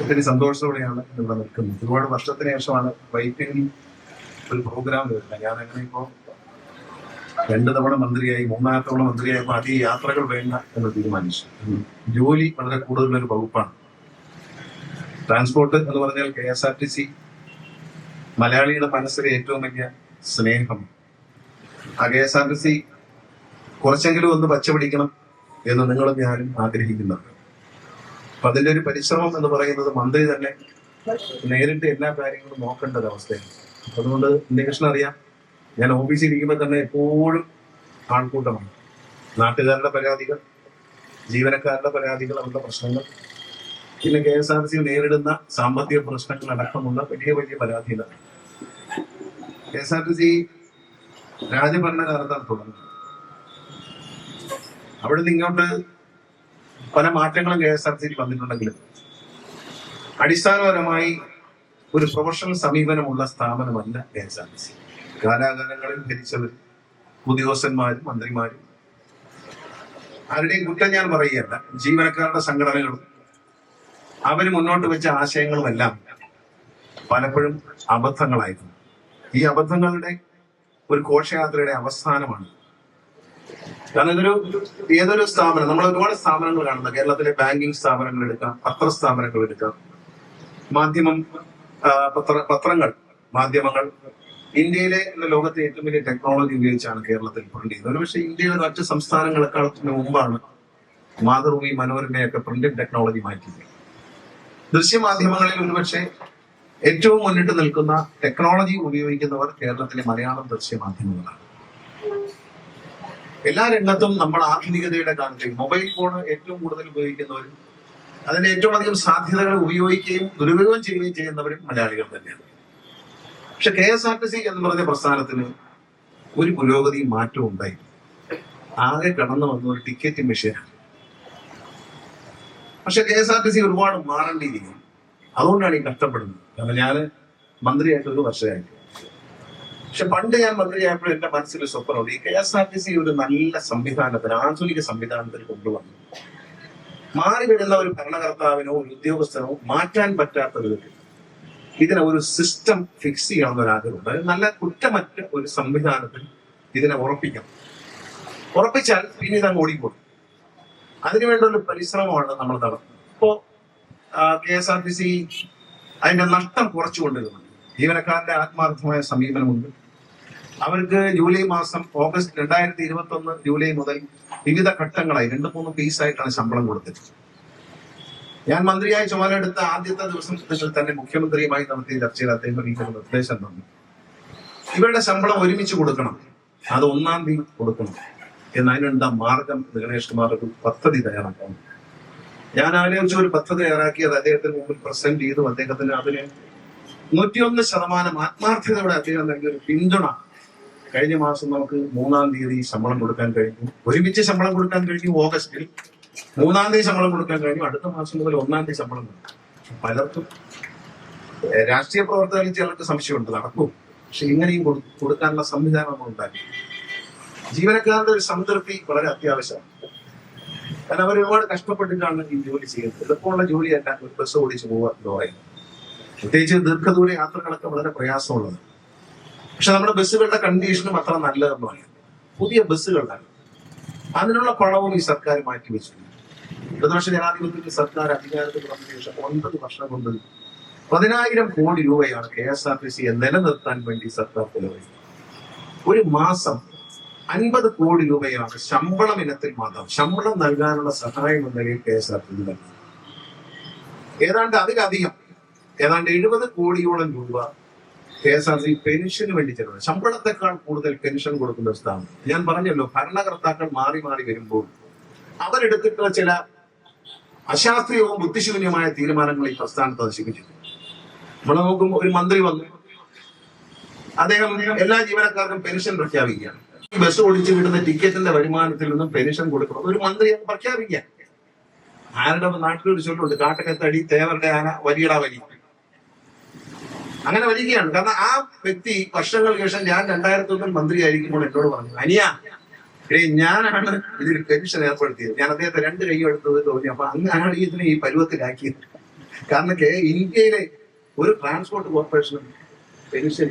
ഒത്തിരി സന്തോഷത്തോടെയാണ് ഇവിടെ നിൽക്കുന്നത്. ഒരുപാട് വർഷത്തിന് ശേഷമാണ് വൈപ്പിനിൽ ഒരു പ്രോഗ്രാം വരുന്നത്. ഞാൻ അങ്ങനെ ഇപ്പോ രണ്ട് തവണ മന്ത്രിയായി മൂന്നാമത്തെ തവണ മന്ത്രിയായപ്പോൾ അധികം യാത്രകൾ വേണ്ട എന്ന് തീരുമാനിച്ചു. ജോലി വളരെ കൂടുതലൊരു വകുപ്പാണ്. ട്രാൻസ്പോർട്ട് എന്ന് പറഞ്ഞാൽ K S R T C മലയാളിയുടെ മനസ്സിലെ ഏറ്റവും വലിയ സ്നേഹം. ആ K S R T C കുറച്ചെങ്കിലും ഒന്ന് പച്ചപിടിക്കണം എന്ന് നിങ്ങളും ഞാനും ആഗ്രഹിക്കുന്നുണ്ട്. അപ്പൊ അതിന്റെ ഒരു പരിശ്രമം എന്ന് പറയുന്നത് മന്ത്രി തന്നെ നേരിട്ട് എല്ലാ കാര്യങ്ങളും നോക്കേണ്ട ഒരു അവസ്ഥയാണ്. അതുകൊണ്ട് ഉണ്ണികൃഷ്ണൻ അറിയാം ഞാൻ ഓഫീസിൽ ഇരിക്കുമ്പോൾ തന്നെ എപ്പോഴും ആൾക്കൂട്ടമാണ്. നാട്ടുകാരുടെ പരാതികൾ ജീവനക്കാരുടെ പരാതികൾ അവരുടെ പ്രശ്നങ്ങൾ. പിന്നെ കെ എസ് ആർ സി നേരിടുന്ന സാമ്പത്തിക പ്രശ്നങ്ങൾ അടക്കമുള്ള വലിയ വലിയ പരാതികളാണ്. K S R T C രാജഭരണകാലത്താണ് തുടങ്ങുന്നത്. അവിടെ നിന്ന് ഇങ്ങോട്ട് പല മാറ്റങ്ങളും കെ എസ് ആർ സിയിൽ വന്നിട്ടുണ്ടെങ്കിലും അടിസ്ഥാനപരമായി ഒരു പ്രൊഫഷണൽ സമീപനമുള്ള സ്ഥാപനമല്ല കെ എസ് ആർ സി. കാലാകാലങ്ങളിൽ ഭരിച്ചവർ ഉദ്യോഗസ്ഥന്മാരും മന്ത്രിമാരും ആരുടെയും കുറ്റം ഞാൻ പറയുകയല്ല. ജീവനക്കാരുടെ സംഘടനകളും അവർ മുന്നോട്ട് വെച്ച ആശയങ്ങളുമെല്ലാം പലപ്പോഴും അബദ്ധങ്ങളായിരുന്നു. ഈ അബദ്ധങ്ങളുടെ ഒരു ഘോഷയാത്രയുടെ അവസാനമാണ് കാരണം ഇതൊരു ഏതൊരു സ്ഥാപനം നമ്മൾ ഒരുപാട് സ്ഥാപനങ്ങൾ കാണുന്നത് കേരളത്തിലെ ബാങ്കിങ് സ്ഥാപനങ്ങൾ എടുക്കാം പത്ര സ്ഥാപനങ്ങൾ എടുക്കാം മാധ്യമം പത്ര പത്രങ്ങൾ മാധ്യമങ്ങൾ. ഇന്ത്യയിലെ ലോകത്തെ ഏറ്റവും വലിയ ടെക്നോളജി ഉപയോഗിച്ചാണ് കേരളത്തിൽ പ്രിന്റ് ചെയ്യുന്നത്. ഒരുപക്ഷെ ഇന്ത്യയിലെ മറ്റ് സംസ്ഥാനങ്ങളെക്കാളത്തിന് മുമ്പാണ് മാതൃഭൂമി മനോരമയൊക്കെ പ്രിന്റിംഗ് ടെക്നോളജി മാറ്റിയത്. ദൃശ്യമാധ്യമങ്ങളിൽ ഒരുപക്ഷെ ഏറ്റവും മുന്നിട്ട് നിൽക്കുന്ന ടെക്നോളജി ഉപയോഗിക്കുന്നവർ കേരളത്തിലെ മലയാളം ദൃശ്യമാധ്യമങ്ങളാണ് എല്ലാ രംഗത്തും നമ്മൾ ആധുനികതയുടെ കാലത്ത് മൊബൈൽ ഫോൺ ഏറ്റവും കൂടുതൽ ഉപയോഗിക്കുന്നവരും അതിന്റെ ഏറ്റവും അധികം സാധ്യതകൾ ഉപയോഗിക്കുകയും ദുരുപയോഗം ചെയ്യുകയും ചെയ്യുന്നവരും മലയാളികൾ തന്നെയാണ്. പക്ഷെ K S R T C എന്ന് പറഞ്ഞ പ്രസ്ഥാനത്തിന് ഒരു പുരോഗതി മാറ്റവും ഉണ്ടായി ആകെ കടന്നു വന്ന ഒരു ടിക്കറ്റ് മെഷീനാണ്. പക്ഷെ K S R T C ഒരുപാട് മാറേണ്ടിയിരിക്കുന്നു. അതുകൊണ്ടാണ് ഈ കഷ്ടപ്പെടുന്നത്. കാരണം ഞാൻ മന്ത്രിയായിട്ട് ഒരു വർഷമായിട്ട് പക്ഷെ പണ്ട് ഞാൻ മന്ത്രിയായപ്പോൾ എന്റെ മനസ്സിൽ സ്വപ്നമുണ്ട് ഈ K S R T C ഒരു നല്ല സംവിധാനത്തിന് ആധുനിക സംവിധാനത്തിൽ കൊണ്ടുവന്നു. മാറി വരുന്ന ഒരു ഭരണകർത്താവിനോ ഒരു ഉദ്യോഗസ്ഥനോ മാറ്റാൻ പറ്റാത്ത വിധത്തിൽ ഇതിനെ ഒരു സിസ്റ്റം ഫിക്സ് ചെയ്യണം ഒരു അതായത് നല്ല കുറ്റമറ്റ ഒരു സംവിധാനത്തിൽ ഇതിനെ ഉറപ്പിക്കാം. ഉറപ്പിച്ചാൽ പിന്നെ അങ്ങ് ഓടിപ്പോകും. അതിനുവേണ്ട ഒരു പരിശ്രമമാണ് നമ്മൾ നടത്തുന്നത്. ഇപ്പോ K S R T C അതിന്റെ നഷ്ടം കുറച്ചുകൊണ്ടിരുന്നു. ജീവനക്കാരന്റെ ആത്മാർത്ഥമായ സമീപനമുണ്ട്. അവർക്ക് ജൂലൈ മാസം ഓഗസ്റ്റ് രണ്ടായിരത്തി ഇരുപത്തി ഒന്ന് ജൂലൈ മുതൽ വിവിധ ഘട്ടങ്ങളായി രണ്ട് മൂന്ന് പീസായിട്ടാണ് ശമ്പളം കൊടുത്തത്. ഞാൻ മന്ത്രിയായി ചുമതലയെടുത്ത ആദ്യത്തെ ദിവസം തന്നെ മുഖ്യമന്ത്രിയുമായി നടത്തിയ ചർച്ചയിൽ അദ്ദേഹം എനിക്കൊരു നിർദ്ദേശം തന്നു. ഇവരുടെ ശമ്പളം ഒരുമിച്ച് കൊടുക്കണം. അത് ഒന്നാം തീയതി കൊടുക്കണം. എന്നതിനെന്താ മാർഗം എന്ന് ഗണേഷ് കുമാർ ഒരു പദ്ധതി തയ്യാറാക്കണം ഞാൻ ആലോചിച്ച ഒരു പദ്ധതി തയ്യാറാക്കി അത് അദ്ദേഹത്തിന് മുമ്പിൽ പ്രസന്റ് ചെയ്തു. അദ്ദേഹത്തിന് അതിന് നൂറ്റിയൊന്ന് ശതമാനം ആത്മാർത്ഥതയോടെ അദ്ദേഹം നൽകിയ ഒരു പിന്തുണ കഴിഞ്ഞ മാസം നമുക്ക് മൂന്നാം തീയതി ശമ്പളം കൊടുക്കാൻ കഴിഞ്ഞു. ഒരുമിച്ച് ശമ്പളം കൊടുക്കാൻ കഴിഞ്ഞു ഓഗസ്റ്റിൽ. മൂന്നാം തീയതി ശമ്പളം കൊടുക്കാൻ കഴിഞ്ഞു. അടുത്ത മാസം മുതൽ ഒന്നാം തീയതി ശമ്പളം കൊടുക്കും. പലർക്കും രാഷ്ട്രീയ പ്രവർത്തകരിൽ ചിലർക്ക് സംശയമുണ്ട്. നടക്കും. പക്ഷെ ഇങ്ങനെയും കൊടുക്കാനുള്ള സംവിധാനം നമ്മൾ ഉണ്ടാക്കി. ജീവനക്കാരുടെ ഒരു സംതൃപ്തി വളരെ അത്യാവശ്യമാണ്. കാരണം അവർ ഒരുപാട് കഷ്ടപ്പെട്ടിട്ടാണ് ഈ ജോലി ചെയ്യുന്നത്. എളുപ്പമുള്ള ജോലിയല്ല. ഒരു ബസ് ഓടിച്ച് പോവുക പറയുന്നത് പ്രത്യേകിച്ച് ദീർഘദൂര യാത്രകളൊക്കെ വളരെ പ്രയാസമുള്ളത് പക്ഷെ നമ്മുടെ ബസ്സുകളുടെ കണ്ടീഷനും അത്ര നല്ലതെന്നല്ല പുതിയ ബസ്സുകളാണ്. അതിനുള്ള പണവും ഈ സർക്കാർ മാറ്റിവെച്ചിട്ടുണ്ട് ഇടതുപക്ഷ ജനാധിപത്യത്തിൽ സർക്കാർ അധികാരത്തിൽ വന്ന ശേഷം ഒൻപത് വർഷം കൊണ്ട് പതിനായിരം കോടി രൂപയാണ് കെ എസ് ആർ ടി സിയെ നിലനിർത്താൻ വേണ്ടി സർക്കാർ ചെലവഴിച്ചത് ഒരു മാസം അൻപത് കോടി രൂപയാണ് ശമ്പളം ഇനത്തിൽ മാത്രം. ശമ്പളം നൽകാനുള്ള സഹായം എന്ന നിലയിൽ K S R T C നൽകുന്നത്. ഏതാണ്ട് അതിലധികം ഏതാണ്ട് എഴുപത് കോടിയോളം രൂപ കെ എസ് ആർ സി പെൻഷന് വേണ്ടി ചെലവ്. ശമ്പളത്തെക്കാൾ കൂടുതൽ പെൻഷൻ കൊടുക്കുന്ന ഒരു സ്ഥാപനം. ഞാൻ പറഞ്ഞല്ലോ ഭരണകർത്താക്കൾ മാറി മാറി വരുമ്പോൾ അവരെടുത്തിട്ടുള്ള ചില അശാസ്ത്രീയവും ബുദ്ധിശൂന്യമായ തീരുമാനങ്ങൾ ഈ പ്രസ്ഥാനത്ത് നശിപ്പിച്ചിട്ടുണ്ട് നമ്മൾ നോക്കും ഒരു മന്ത്രി വന്നു. അദ്ദേഹം എല്ലാ ജീവനക്കാർക്കും പെൻഷൻ പ്രഖ്യാപിക്കുകയാണ്. ബസ് ഓടിച്ചു വിടുന്ന ടിക്കറ്റിന്റെ വരുമാനത്തിൽ നിന്നും പെൻഷൻ കൊടുക്കണം. ഒരു മന്ത്രി പ്രഖ്യാപിക്കുക ആരുടെ നാട്ടിലൊരു ചൊല്ലുണ്ട് കാട്ടകത്തടി തേവരുടെ ആന വലിയട വലി. അങ്ങനെ വരികയാണ്. കാരണം ആ വ്യക്തി വർഷങ്ങൾക്ക് ശേഷം ഞാൻ രണ്ടായിരത്തി ഒന്നിൽ മന്ത്രിയായിരിക്കുമ്പോൾ എന്നോട് പറഞ്ഞു അനിയ ഞാനാണ് ഇതിൽ പെൻഷൻ ഏർപ്പെടുത്തിയത്. ഞാൻ അദ്ദേഹത്തെ രണ്ട് കൈ എടുത്തത് തോന്നി. അപ്പൊ അങ്ങനെയാണ് ഇതിനെ ഈ പരുവത്തിലാക്കിയത്. കാരണം ഇന്ത്യയിലെ ഒരു ട്രാൻസ്പോർട്ട് കോർപ്പറേഷനും പെൻഷൻ